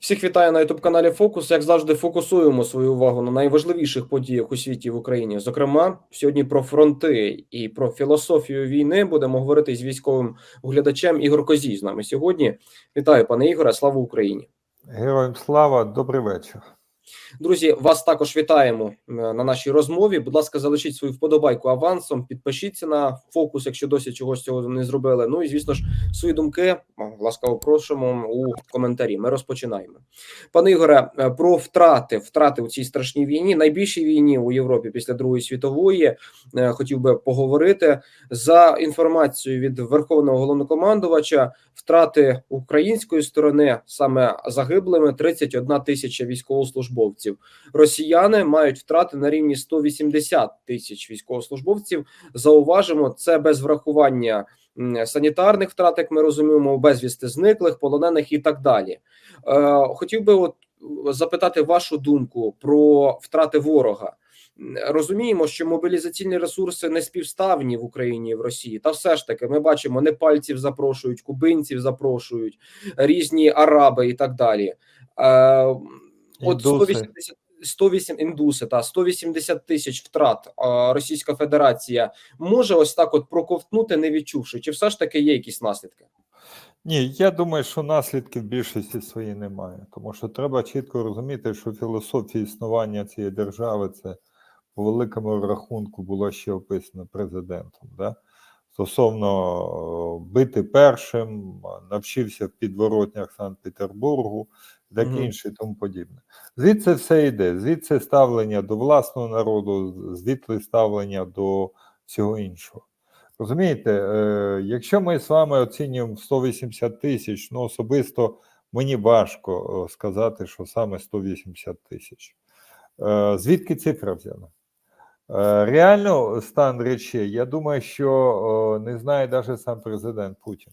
Всіх вітаю на youtube каналі Фокус. Як завжди, фокусуємо свою увагу на найважливіших подіях у світі в Україні. Зокрема, сьогодні про фронти і про філософію війни будемо говорити з військовим оглядачем Ігор Козій з нами сьогодні. Вітаю, пане Ігоре, слава Україні! Героям слава, добрий вечір. Друзі, вас також вітаємо е, на нашій розмові. Будь ласка, залишіть свою вподобайку авансом, підпишіться на фокус, якщо досі чогось цього не зробили. Ну і звісно ж, свої думки е, ласкаво просимо у коментарі. Ми розпочинаємо. Пане Ігоре, е, про втрати втрати у цій страшній війні, найбільшій війні у Європі після Другої світової. Хотів би поговорити за інформацією від Верховного головнокомандувача. Втрати української сторони саме загиблими 31 тисяча військовослужбовців. Росіяни мають втрати на рівні 180 тисяч військовослужбовців. Зауважимо, це без врахування санітарних втрат, як ми розуміємо, безвісти зниклих, полонених і так далі. Е, Хотів би от запитати вашу думку про втрати ворога. Розуміємо, що мобілізаційні ресурси не співставні в Україні і в Росії, та все ж таки ми бачимо, непальців запрошують, кубинців запрошують, різні араби і так далі. Е, От 180 108 індуси та 180 тисяч втрат Російська Федерація може ось так от проковтнути, не відчувши, чи все ж таки є якісь наслідки? Ні, я думаю, що наслідків більшості своїй немає, тому що треба чітко розуміти, що філософія існування цієї держави це по великому рахунку було ще описано президентом. Да? Стосовно бити першим, навчився в підворотнях Санкт-Петербургу, таке mm. інше і тому подібне. Звідси все йде, звідси ставлення до власного народу, звідси ставлення до всього іншого. Розумієте, е, якщо ми з вами оцінюємо 180 тисяч, ну особисто мені важко сказати, що саме 180 тисяч. Е, звідки цифра взяла? Е, реально стан речей, я думаю, що не знає навіть сам президент Путін.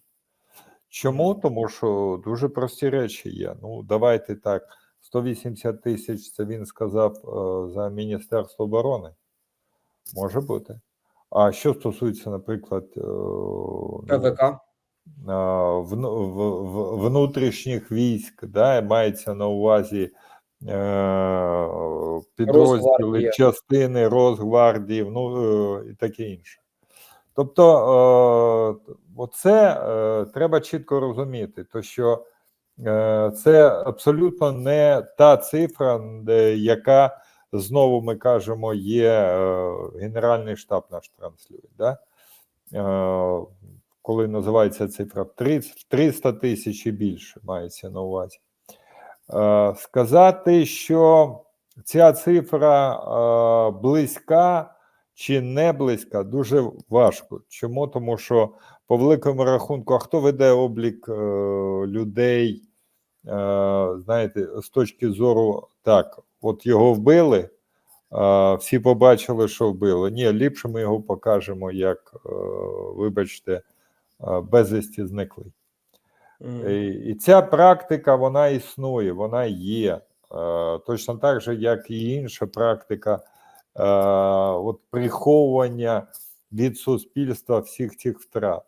Чому? Тому що дуже прості речі є. Ну, давайте так. 180 тисяч це він сказав за Міністерство оборони. Може бути. А що стосується, наприклад, ПВК? Ну, в, в, в, внутрішніх військ, да, мається на увазі е, підрозділи, частини Росгвардії, ну і таке інше. Тобто, е, оце е, треба чітко розуміти, то що е, це абсолютно не та цифра, яка знову ми кажемо, є Генеральний штаб наш транслює. Да? Коли називається цифра 300 тисяч і більше, мається на увазі. Сказати, що ця цифра близька чи не близька, дуже важко. Чому? Тому що по великому рахунку, а хто веде облік е, людей, е, знаєте, з точки зору так, от його вбили, е, всі побачили, що вбили. Ні, ліпше ми його покажемо, як, е, вибачте, е, безвісті зниклий. Mm. І, і ця практика вона існує, вона є. Е, точно так же, як і інша практика. Е, от приховування від суспільства всіх цих втрат.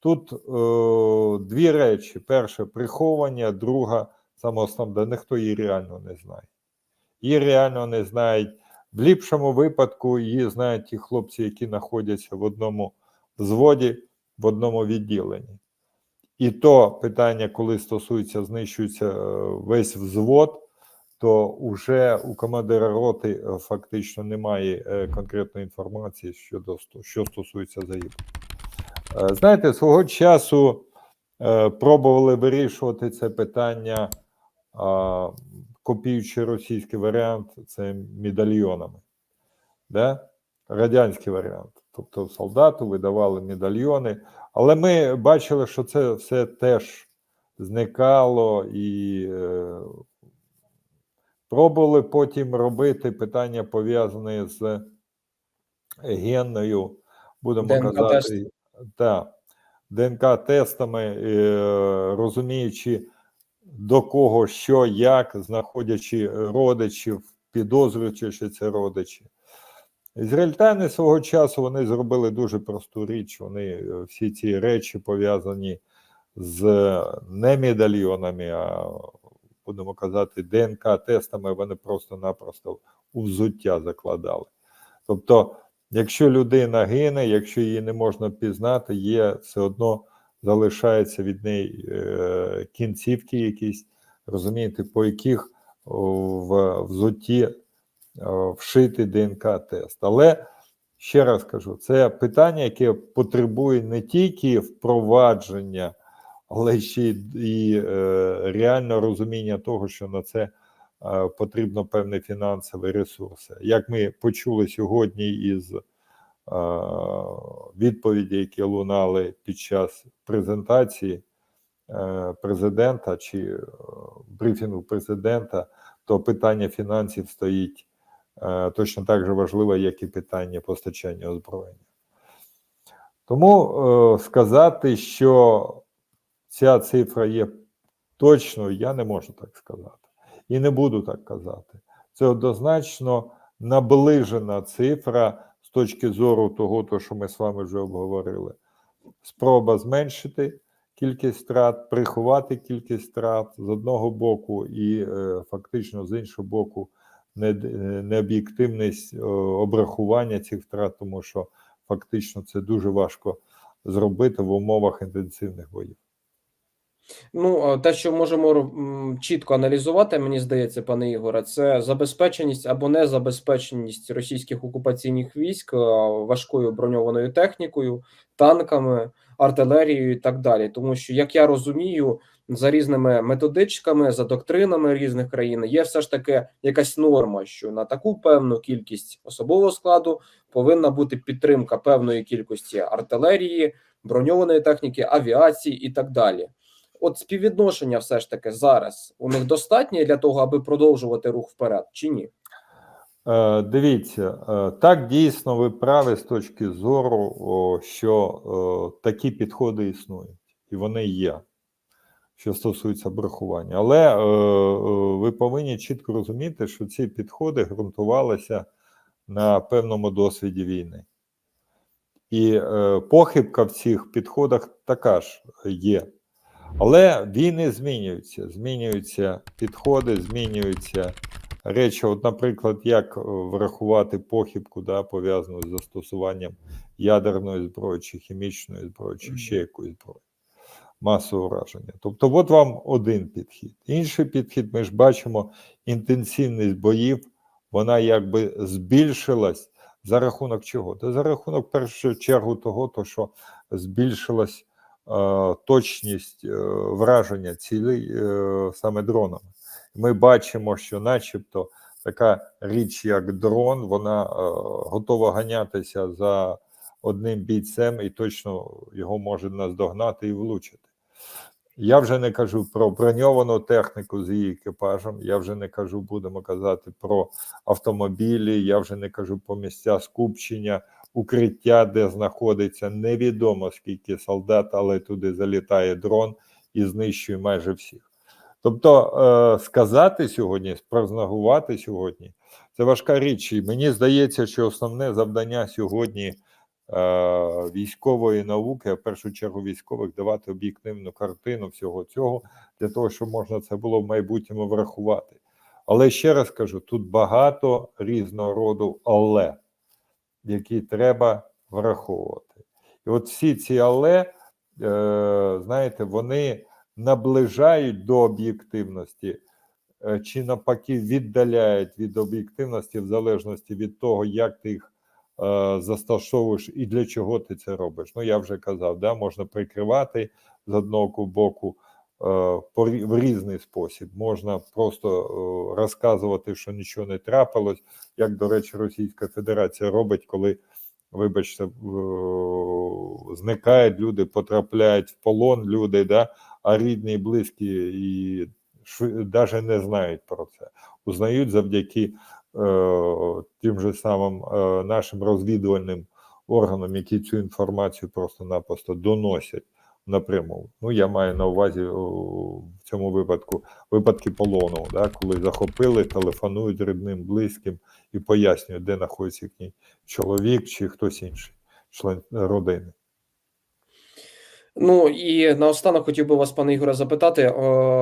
Тут е, дві речі: перше приховання, друга саме ніхто її реально не знає. Її реально не знають. В ліпшому випадку її знають ті хлопці, які знаходяться в одному взводі, в одному відділенні. І то питання, коли стосується, знищується е, весь взвод, то вже у командира роти е, фактично немає е, конкретної інформації щодо що стосується загибелі. Е, знаєте, свого часу пробували вирішувати це питання, копіючи російський варіант, це медальйонами. Да? Радянський варіант. Тобто солдату видавали медальйони, але ми бачили, що це все теж зникало і Пробували потім робити питання пов'язане з генною, будемо ДНК казати, та, ДНК-тестами, е, розуміючи, до кого, що, як, знаходячи родичів, підозрюючи, що це родичі. Ізраїльтяни свого часу вони зробили дуже просту річ. Вони е, всі ці речі пов'язані з не медальйонами, а будемо казати, ДНК-тестами вони просто-напросто у взуття закладали. Тобто, якщо людина гине, якщо її не можна пізнати, є все одно залишається від неї е, кінцівки якісь, розумієте, по яких в взутті о, вшитий ДНК-тест. Але ще раз кажу, це питання, яке потребує не тільки впровадження, але ще й і е, реального розуміння того, що на це е, потрібно певні фінансові ресурси. Як ми почули сьогодні із е, відповіді, які лунали під час презентації президента чи брифінгу президента, то питання фінансів стоїть точно так же важливе, як і питання постачання озброєння. Тому сказати, що ця цифра є точною, я не можу так сказати. І не буду так казати. Це однозначно наближена цифра з точки зору того, то, що ми з вами вже обговорили. Спроба зменшити кількість втрат, приховати кількість втрат з одного боку, і е, фактично з іншого боку, необ'єктивність е, обрахування цих втрат, тому що фактично це дуже важко зробити в умовах інтенсивних боїв. Ну, те, що можемо чітко аналізувати, мені здається, пане Ігоре, це забезпеченість або незабезпеченість російських окупаційних військ важкою броньованою технікою, танками, артилерією і так далі. Тому що, як я розумію, за різними методичками, за доктринами різних країн є все ж таки якась норма, що на таку певну кількість особового складу повинна бути підтримка певної кількості артилерії, броньованої техніки, авіації і так далі. От співвідношення все ж таки зараз у них достатнє для того, аби продовжувати рух вперед, чи ні? Е, Дивіться, е, так дійсно ви праві з точки зору, о, що е, такі підходи існують, і вони є, що стосується брахування. Але е, е, ви повинні чітко розуміти, що ці підходи ґрунтувалися на певному досвіді війни. І е, похибка в цих підходах така ж є. Але війни змінюються, змінюються підходи, змінюються речі. От, наприклад, як е, врахувати похибку, да, пов'язану з застосуванням ядерної зброї, чи хімічної зброї, чи ще якоїсь зброї, масового враження. Тобто, от вам один підхід. Інший підхід, ми ж бачимо, інтенсивність боїв, вона якби збільшилась за рахунок чого? Та за рахунок, в першу чергу, того, то, що збільшилась точність е, враження цілей е, саме дронами. Ми бачимо, що, начебто, така річ, як дрон, вона е, готова ганятися за одним бійцем і точно його може наздогнати і влучити. Я вже не кажу про броньовану техніку з її екіпажем, я вже не кажу, будемо казати про автомобілі, я вже не кажу про місця скупчення, укриття, де знаходиться невідомо скільки солдат, але туди залітає дрон і знищує майже всіх. Тобто е, сказати сьогодні, спрогнозувати сьогодні це важка річ. І мені здається, що основне завдання сьогодні е, військової науки, а в першу чергу військових, давати об'єктивну картину всього цього для того, щоб можна це було в майбутньому врахувати. Але ще раз кажу: тут багато різного роду але, які треба враховувати. І от всі ці але, е, знаєте, вони наближають до об'єктивності, е, чи навпаки віддаляють від об'єктивності в залежності від того, як ти їх е, застосовуєш і для чого ти це робиш. Ну, я вже казав, да, можна прикривати з одного боку в різний спосіб. Можна просто е, розказувати, що нічого не трапилось, як, до речі, Російська Федерація робить, коли. Вибачте, зникають люди, потрапляють в полон люди, да, а рідні і близькі і навіть не знають про це. Узнають завдяки е, тим же самим е, нашим розвідувальним органам, які цю інформацію просто-напросто доносять напряму. Ну, я маю на увазі в цьому випадку випадки полону, да, коли захопили, телефонують рідним, близьким і пояснюють, де знаходиться їхній чоловік чи хтось інший, член родини. Ну і наостанок хотів би вас, пане Ігоре, запитати.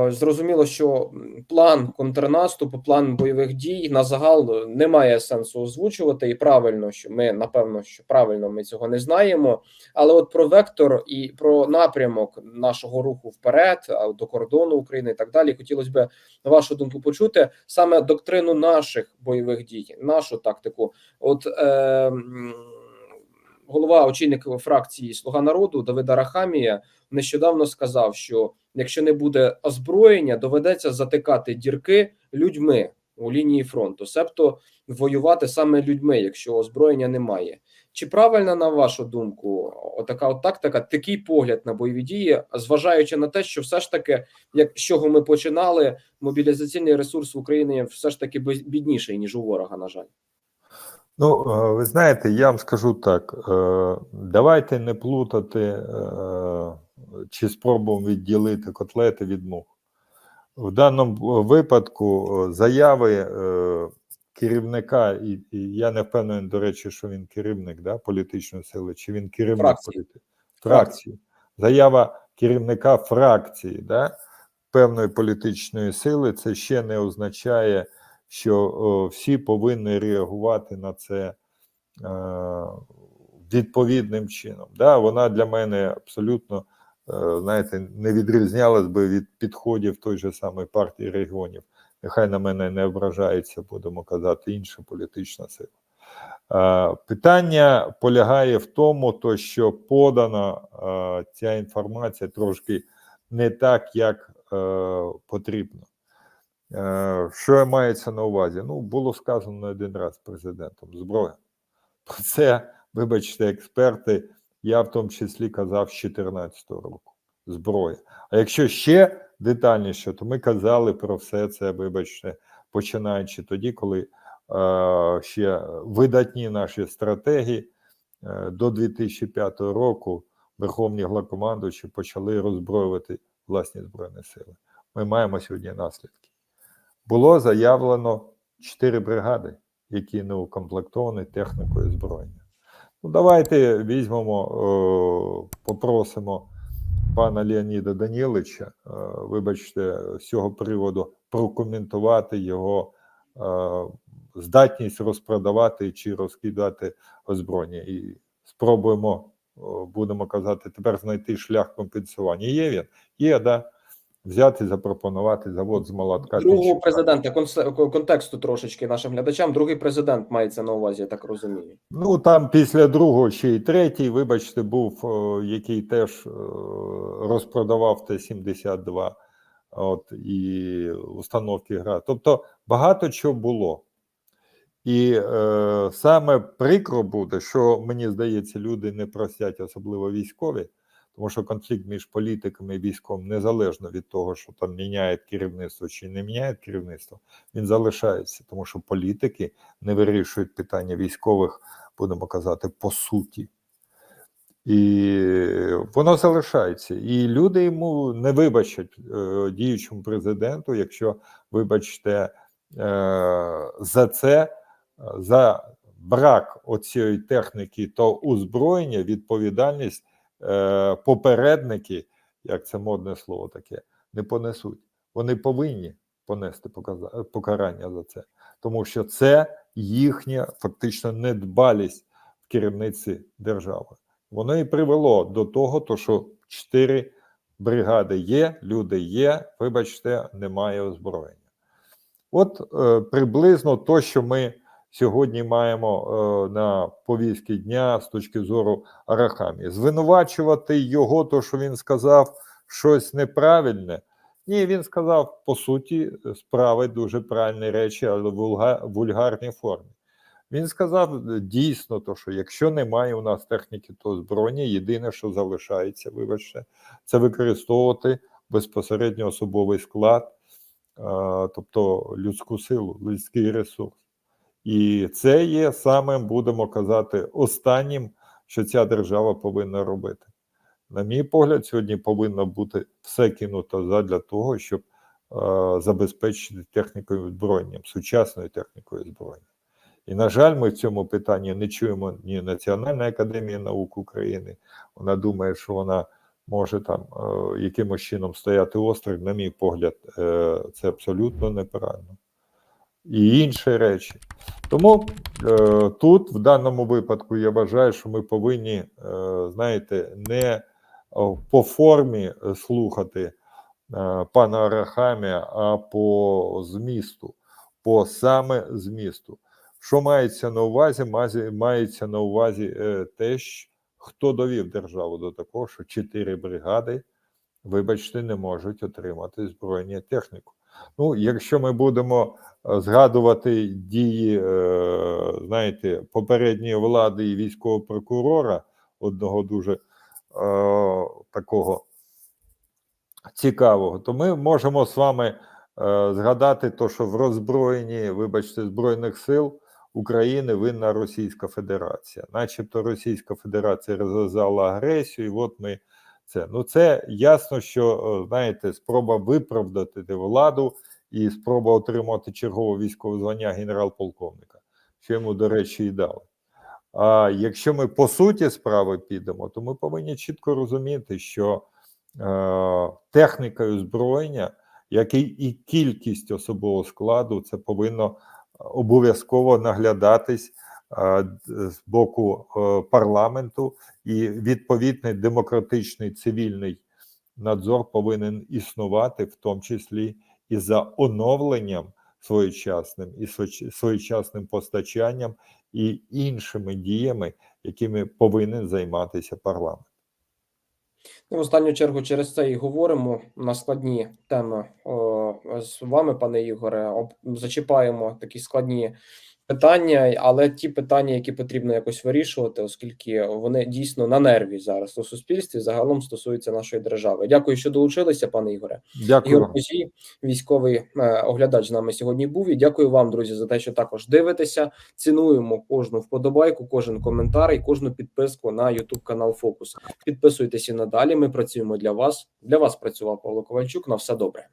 Зрозуміло, що план контрнаступу, план бойових дій на загал немає сенсу озвучувати, і правильно, що ми напевно, що правильно ми цього не знаємо. Але от про вектор і про напрямок нашого руху вперед до кордону України і так далі, хотілося б вашу думку почути саме доктрину наших бойових дій, нашу тактику. От е, голова очільник фракції Слуга народу Давид Арахамія нещодавно сказав, що якщо не буде озброєння, доведеться затикати дірки людьми у лінії фронту, себто воювати саме людьми, якщо озброєння немає. Чи правильна на вашу думку отака от тактика, такий погляд на бойові дії, зважаючи на те, що все ж таки, як з чого ми починали, мобілізаційний ресурс в Україні все ж таки бідніший ніж у ворога, на жаль. Ну, е, ви знаєте, я вам скажу так: е, давайте не плутати е, чи спробуємо відділити котлети від мух. В даному випадку заяви керівника, і, і я не впевнений, до речі, що він керівник да, політичної сили, чи він керівник Фракції. політи... фракції. Заява керівника фракції да, певної політичної сили, це ще не означає, що всі повинні реагувати на це е, відповідним чином. Да, вона для мене абсолютно е, знаєте, не відрізнялась би від підходів той же самої партії регіонів. Нехай на мене не ображається, будемо казати, інша політична сила. Е, Питання полягає в тому, то що подана ця інформація трошки не так, як потрібно. Е, Що мається на увазі? Ну, було сказано один раз президентом зброя. Про це, вибачте, експерти, я в тому числі казав з 2014 року. Зброя. А якщо ще детальніше, то ми казали про все це, вибачте, починаючи тоді, коли е, ще видатні наші стратегії е, до 2005 року верховні главкомандуючі почали роззброювати власні збройні сили. Ми маємо сьогодні наслідки. Було заявлено 4 бригади, які не укомплектовані технікою озброєння. Ну, давайте візьмемо, о, попросимо пана Леоніда Данілича, е, вибачте, з цього приводу прокоментувати його е, здатність розпродавати чи розкидати озброєння. І спробуємо, о, будемо казати, тепер знайти шлях компенсування. Є він? Є, да. Взяти, запропонувати завод з молотка. Другого президента контексту трошечки нашим глядачам. Другий президент мається на увазі, я так розумію. Ну там після другого ще й третій, вибачте, був, який теж розпродавав Т-72 от, і установки гра. Тобто багато чого було. І е, саме прикро буде, що мені здається, люди не простять, особливо військові, тому що конфлікт між політиками і військом, незалежно від того, що там міняє керівництво чи не міняє керівництво, він залишається, тому що політики не вирішують питання військових, будемо казати, по суті. І воно залишається. І люди йому не вибачать е, діючому президенту, якщо, вибачте, е, за це, е, за брак оцієї техніки та озброєння, відповідальність е, попередники, як це модне слово таке, не понесуть. Вони повинні понести покарання за це, тому що це їхня фактично недбалість в керівниці держави. Воно і привело до того, то що чотири бригади є, люди є, вибачте, немає озброєння. От е, приблизно то, що ми сьогодні маємо е, на повістки дня з точки зору Арахамії. Звинувачувати його, то що він сказав щось неправильне. Ні, він сказав по суті справи дуже правильні речі, але в вульгарній формі. Він сказав дійсно, то, що якщо немає у нас техніки, то збройні, єдине, що залишається, вибачте, це використовувати безпосередньо особовий склад, е, тобто людську силу, людський ресурс. І це є самим, будемо казати, останнім, що ця держава повинна робити. На мій погляд, сьогодні повинно бути все кинуто задля того, щоб е, забезпечити технікою озброєнням, сучасною технікою озброєння. І, на жаль, ми в цьому питанні не чуємо ні Національної академії наук України. Вона думає, що вона може там е, якимось чином стояти острів, на мій погляд, е, це абсолютно неправильно. І інші речі. Тому е, тут, в даному випадку, я вважаю, що ми повинні, е, знаєте, не по формі е, слухати е, пана Арахамія, а по змісту, по саме змісту. Що мається на увазі? Мається на увазі е, те, хто довів державу до такого, що чотири бригади, вибачте, не можуть отримати збройні техніку. Ну, якщо ми будемо е, згадувати дії, е, знаєте, попередньої влади і військового прокурора, одного дуже е, такого цікавого, то ми можемо з вами е, згадати то, що в роззброєнні, вибачте, збройних сил України винна Російська Федерація, начебто Російська Федерація розв'язала агресію, і от ми це. Ну, це ясно, що е, знаєте, спроба виправдати владу і спроба отримати чергове військове звання генерал-полковника, що йому, до речі, і дали. А якщо ми по суті справи підемо, то ми повинні чітко розуміти, що е, техніка озброєння, як і, кількість особового складу, це повинно обов'язково наглядатись е, з боку е, парламенту, і відповідний демократичний цивільний надзор повинен існувати, в тому числі і за оновленням своєчасним, і своєчасним постачанням і іншими діями, якими повинен займатися парламент. Ну, в останню чергу через це і говоримо на складні теми о, з вами, пане Ігоре. Об, зачіпаємо такі складні питання, але ті питання, які потрібно якось вирішувати, оскільки вони дійсно на нерві зараз у суспільстві, загалом стосуються нашої держави. Дякую, що долучилися, пане Ігоре. Дякую. Ігор Кузій, військовий е, оглядач, з нами сьогодні був. І дякую вам, друзі, за те, що також дивитеся. Цінуємо кожну вподобайку, кожен коментар і кожну підписку на YouTube канал Фокус. Підписуйтесь і надалі. Ми працюємо для вас. Для вас працював Павло Ковальчук. На все добре.